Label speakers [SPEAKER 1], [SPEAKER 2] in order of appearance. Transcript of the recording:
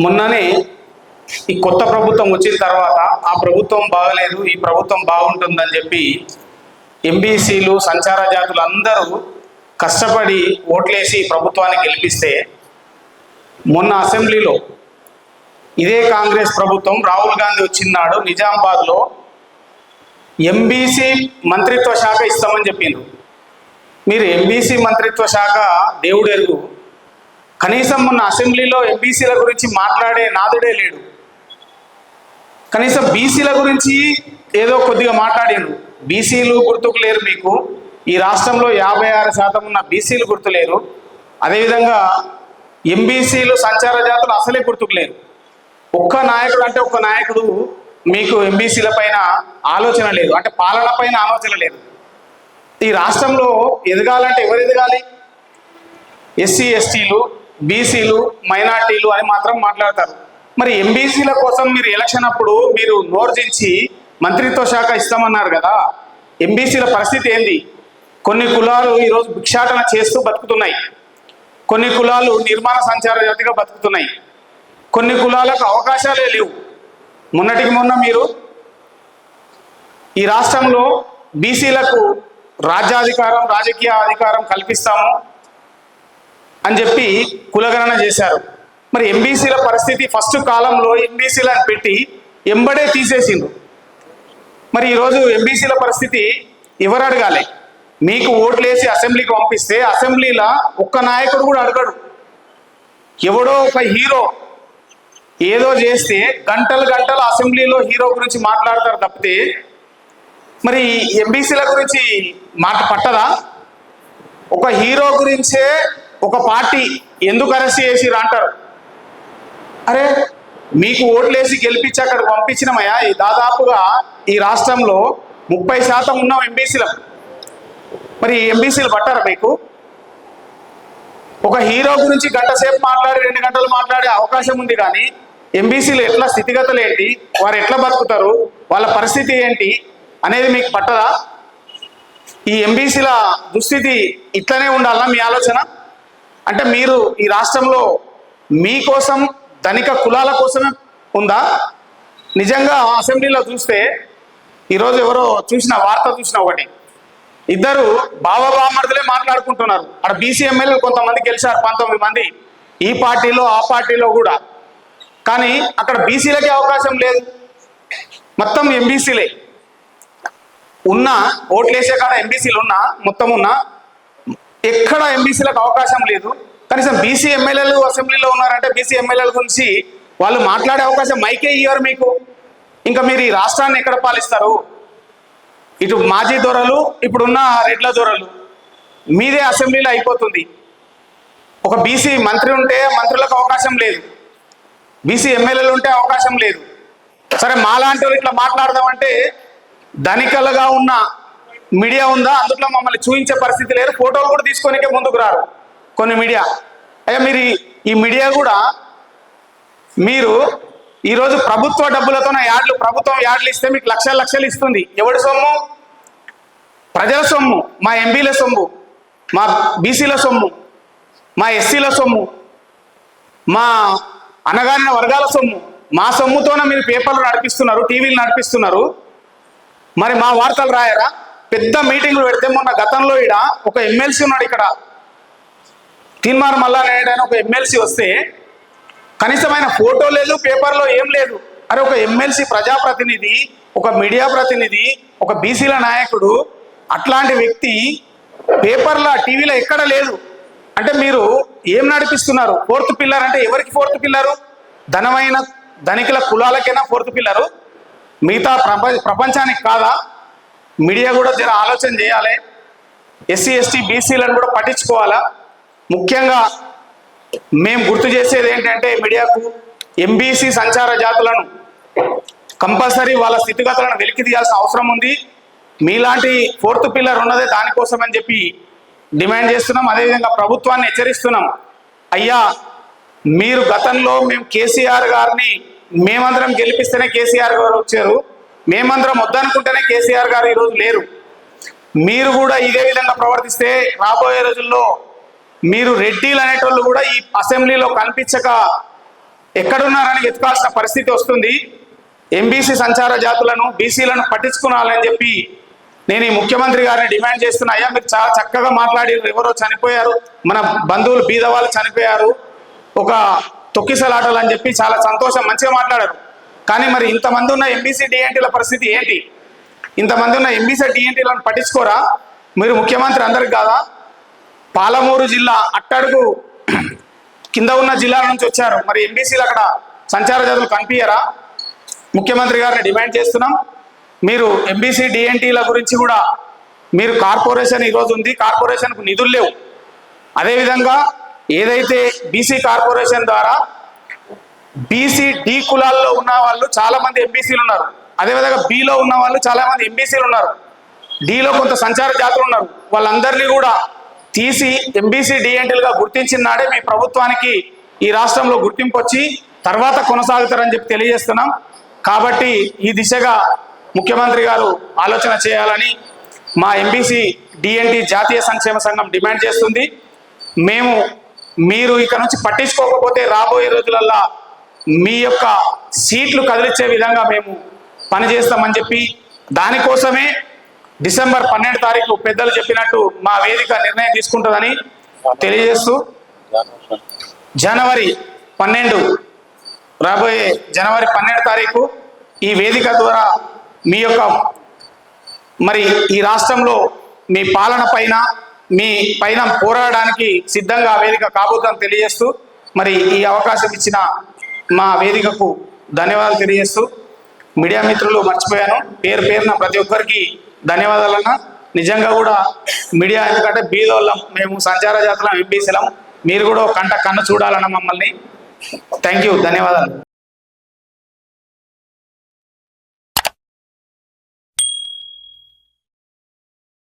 [SPEAKER 1] మొన్ననే ఈ కొత్త ప్రభుత్వం వచ్చిన తర్వాత ఆ ప్రభుత్వం బాగలేదు ఈ ప్రభుత్వం బాగుంటుందని చెప్పి ఎంబీసీలు సంచార జాతులు అందరూ కష్టపడి ఓట్లేసి ప్రభుత్వాన్ని గెలిపిస్తే మొన్న అసెంబ్లీలో ఇదే కాంగ్రెస్ ప్రభుత్వం రాహుల్ గాంధీ వచ్చినాడు నిజామాబాద్లో ఎంబీసీ మంత్రిత్వ శాఖ ఇస్తామని చెప్పిండ్రు. మీరు ఎంబీసీ మంత్రిత్వ శాఖ దేవుడెరుగు. కనీసం మొన్న అసెంబ్లీలో ఎంబీసీల గురించి మాట్లాడే నాదుడే లేడు. కనీసం బీసీల గురించి ఏదో కొద్దిగా మాట్లాడాడు. బీసీలు గుర్తుకు లేరు మీకు. ఈ రాష్ట్రంలో యాభై ఆరు శాతం ఉన్న బీసీలు గుర్తులేరు అదేవిధంగా ఎంబీసీలు సంచార జాతులు అసలే గుర్తుకు లేరు. ఒక్క నాయకుడు అంటే ఒక్క నాయకుడు మీకు ఎంబీసీల పైన ఆలోచన లేదు. అంటే పాలన పైన ఆలోచన లేదు. ఈ రాష్ట్రంలో ఎదగాలంటే ఎవరు ఎదగాలి? ఎస్సీ ఎస్టీలు బీసీలు మైనార్టీలు అని మాత్రం మాట్లాడతారు. మరి ఎంబీసీల కోసం మీరు ఎలక్షన్ అప్పుడు మీరు నోర్జించి మంత్రిత్వ శాఖ ఇస్తామన్నారు కదా. ఎంబీసీల పరిస్థితి ఏంది? కొన్ని కులాలు ఈరోజు భిక్షాటన చేస్తూ బతుకుతున్నాయి. కొన్ని కులాలు నిర్మాణ సంచార జాతిగా బతుకుతున్నాయి. కొన్ని కులాలకు అవకాశాలే లేవు. మొన్నటికి మొన్న మీరు ఈ రాష్ట్రంలో బీసీలకు రాజ్యాధికారం రాజకీయ అధికారం కల్పిస్తాము. అని చెప్పి కులగణన చేశారు. మరి ఎంబీసీల పరిస్థితి ఫస్ట్ కాలంలో ఎంబీసీలను పెట్టి ఎంబడే తీసేసిండ్రు. మరి ఈరోజు ఎంబీసీల పరిస్థితి ఎవరు అడగాలి? మీకు ఓట్లేసి అసెంబ్లీకి పంపిస్తే అసెంబ్లీలో ఒక్క నాయకుడు కూడా అడగడు. ఎవడో ఒక హీరో ఏదో చేస్తే గంటలు గంటలు అసెంబ్లీలో హీరో గురించి మాట్లాడతారు తప్పితే మరి ఎంబీసీల గురించి మాట పట్టదా? ఒక హీరో గురించే ఒక పార్టీ ఎందుకు అరెస్ట్ చేసిరు అంటారు? అరే మీకు ఓట్లేసి గెలిపించి అక్కడ పంపించినమయ్యా. ఈ దాదాపుగా ఈ రాష్ట్రంలో ముప్పై శాతం ఉన్నాం ఎంబీసీలం. మరి ఎంబీసీలు పట్టారా మీకు? ఒక హీరో గురించి గంట సేపు మాట్లాడి రెండు గంటలు మాట్లాడే అవకాశం ఉంది కానీ ఎంబీసీలు ఎట్లా స్థితిగతులు ఏంటి వారు ఎట్లా బతుకుతారు వాళ్ళ పరిస్థితి ఏంటి అనేది మీకు పట్టదా? ఈ ఎంబీసీల దుస్థితి ఇట్లనే ఉండాలన్నా మీ ఆలోచన? అంటే మీరు ఈ రాష్ట్రంలో మీకోసం ధనిక కులాల కోసమే ఉందా? నిజంగా అసెంబ్లీలో చూస్తే ఈరోజు ఎవరో చూసిన వార్త చూసిన ఒకటి. ఇద్దరు బావబామర్దులే మాట్లాడుకుంటున్నారు. అక్కడ బీసీ ఎమ్మెల్యేలు కొంతమంది గెలిచారు పంతొమ్మిది మంది. ఈ పార్టీలో ఆ పార్టీలో కూడా. కానీ అక్కడ బీసీలకే అవకాశం లేదు. మొత్తం ఎంబీసీలే. ఉన్న ఓట్లేసే కాడ ఎంబీసీలు ఉన్నా మొత్తం ఉన్నా ఎక్కడ ఎంబీసీలకు అవకాశం లేదు. కనీసం బీసీ ఎమ్మెల్యేలు అసెంబ్లీలో ఉన్నారంటే బీసీ ఎమ్మెల్యేల గురించి వాళ్ళు మాట్లాడే అవకాశం మైకే ఇయ్యారు మీకు. ఇంకా మీరు ఈ రాష్ట్రాన్ని ఎక్కడ పాలిస్తారు? ఇటు మాజీ దొరలు ఇప్పుడున్న రెడ్ల దొరలు మీదే అసెంబ్లీలో అయిపోతుంది. ఒక బీసీ మంత్రి ఉంటే మంత్రులకు అవకాశం లేదు. బీసీ ఎమ్మెల్యేలు ఉంటే అవకాశం లేదు. సరే మాలాంటి వాళ్ళు ఇట్లా మాట్లాడదామంటే ధనికలుగా ఉన్న మీడియా ఉందా? అందులో మమ్మల్ని చూపించే పరిస్థితి లేదు. ఫోటోలు కూడా తీసుకోనికే ముందుకు రారు కొన్ని మీడియా. అయ్యా మీరు ఈ- ఈ మీడియా కూడా మీరు ఈరోజు ప్రభుత్వ డబ్బులతో యాడ్లు ప్రభుత్వం యాడ్లు ఇస్తే మీకు లక్షల లక్షలు ఇస్తుంది. ఎవడి సొమ్ము? ప్రజల సొమ్ము. మా ఎంపీల సొమ్ము. మా బీసీల సొమ్ము. మా ఎస్సీల సొమ్ము. మా అనగారిన వర్గాల సొమ్ము. మా సొమ్ముతోనే మీరు పేపర్లు నడిపిస్తున్నారు టీవీలు నడిపిస్తున్నారు. మరి మా వార్తలు రాయరా? పెద్ద మీటింగ్లు పెడితే మొన్న గతంలో ఈడ ఒక ఎమ్మెల్సీ ఉన్నాడు ఇక్కడ. తీన్మార్ మల్లా ఒక ఎమ్మెల్సీ వస్తే కనీసమైన ఫోటో లేదు పేపర్లో ఏం లేదు. అరే ఒక ఎమ్మెల్సీ ప్రజాప్రతినిధి ఒక మీడియా ప్రతినిధి ఒక బీసీల నాయకుడు అట్లాంటి వ్యక్తి పేపర్ల టీవీలో ఎక్కడ లేదు. అంటే మీరు ఏం నడిపిస్తున్నారు? ఫోర్త్ పిల్లర్ అంటే ఎవరికి ఫోర్త్ పిల్లరు? ధనమైన ధనికుల కులాలకైనా ఫోర్త్ పిల్లరు? మిగతా ప్రపంచ ప్రపంచానికి కాదా? మీడియా కూడా జర ఆలోచన చేయాలి. ఎస్సీ ఎస్టీ బీసీలను కూడా పట్టించుకోవాలా? ముఖ్యంగా మేము గుర్తు చేసేది ఏంటంటే మీడియాకు ఎంబీసీ సంచార జాతులను కంపల్సరీ వాళ్ళ స్థితిగతులను వెలికి తీయాల్సిన అవసరం ఉంది. మీలాంటి ఫోర్త్ పిల్లర్ ఉన్నదే దానికోసం అని చెప్పి డిమాండ్ చేస్తున్నాం. అదేవిధంగా ప్రభుత్వాన్ని హెచ్చరిస్తున్నాం. అయ్యా మీరు గతంలో మేము కేసీఆర్ గారిని మేమందరం గెలిపిస్తేనే కేసీఆర్ గారు వచ్చారు. మేమందరం వద్దనుకుంటేనే కేసీఆర్ గారు ఈరోజు లేరు. మీరు కూడా ఇదే విధంగా ప్రవర్తిస్తే రాబోయే రోజుల్లో మీరు రెడ్డిలు అనేటోళ్ళు కూడా ఈ అసెంబ్లీలో కనిపించక ఎక్కడున్నారని వెతకాల్సిన పరిస్థితి వస్తుంది. ఎంబీసీ సంచార జాతులను బీసీలను పట్టించుకునాలని చెప్పి నేను ఈ ముఖ్యమంత్రి గారిని డిమాండ్ చేస్తున్నా. అయ్యా మీరు చాలా చక్కగా మాట్లాడారు. ఎవరో చనిపోయారు. మన బంధువులు బీదవాళ్ళు చనిపోయారు. ఒక తొక్కిసలాటలు అని చెప్పి చాలా సంతోషం మంచిగా మాట్లాడారు. కానీ మరి ఇంతమంది ఉన్న ఎంబీసీ డిఎన్టీల పరిస్థితి ఏంటి? ఇంతమంది ఉన్న ఎంబీసీ డిఎన్టీలను పట్టించుకోరా? మీరు ముఖ్యమంత్రి అందరికి కాదా? పాలమూరు జిల్లా అట్టడుగు కింద ఉన్న జిల్లాల నుంచి వచ్చారు. మరి ఎంబీసీలు అక్కడ సంచార జాతులు కనిపించరా ముఖ్యమంత్రి గారిని డిమాండ్ చేస్తున్నాం. మీరు ఎంబీసీ డిఎన్టీల గురించి కూడా మీరు కార్పొరేషన్ ఈరోజు ఉంది. కార్పొరేషన్కు నిధులు లేవు. అదేవిధంగా ఏదైతే బీసీ కార్పొరేషన్ ద్వారా బీసీ డి కులాల్లో ఉన్న వాళ్ళు చాలా మంది ఎంబీసీలు ఉన్నారు. అదేవిధంగా బిలో ఉన్న వాళ్ళు చాలా మంది ఎంబీసీలు ఉన్నారు. డిలో కొంత సంచార జాతులు ఉన్నారు. వాళ్ళందరినీ కూడా తీసి ఎంబీసీ డిఎన్టీలుగా గుర్తించిన నాడే మీ ప్రభుత్వానికి ఈ రాష్ట్రంలో గుర్తింపు వచ్చి తర్వాత కొనసాగుతారని చెప్పి తెలియజేస్తున్నాం. కాబట్టి ఈ దిశగా ముఖ్యమంత్రి గారు ఆలోచన చేయాలని మా ఎంబీసీ డిఎన్టీ జాతీయ సంక్షేమ సంఘం డిమాండ్ చేస్తుంది. మేము మీరు ఇక నుంచి పట్టించుకోకపోతే రాబోయే రోజులల్లా మీ యొక్క సీట్లు కదిలించే విధంగా మేము పనిచేస్తామని చెప్పి దానికోసమే డిసెంబర్ పన్నెండు తారీఖు పెద్దలు చెప్పినట్టు మా వేదిక నిర్ణయం తీసుకుంటుందని తెలియజేస్తూ జనవరి పన్నెండు రాబోయే జనవరి పన్నెండు తారీఖు ఈ వేదిక ద్వారా మీ యొక్క మరి ఈ రాష్ట్రంలో మీ పాలన పైన మీ పైన పోరాడడానికి సిద్ధంగా ఆ వేదిక కాబోతుందని తెలియజేస్తూ మరి ఈ అవకాశం ఇచ్చిన మా వేదికకు ధన్యవాదాలు తెలియజేస్తూ మీడియా మిత్రులు మర్చిపోయాను. పేరు పేరున ప్రతి ఒక్కరికి ధన్యవాదాలన్నా. నిజంగా కూడా మీడియా ఎందుకంటే బీదోళ్ళం మేము సంచార జాతలం ఎంపీసీలం. మీరు కూడా కంట కన్ను చూడాలన్న మమ్మల్ని. థ్యాంక్ యూ ధన్యవాదాలు.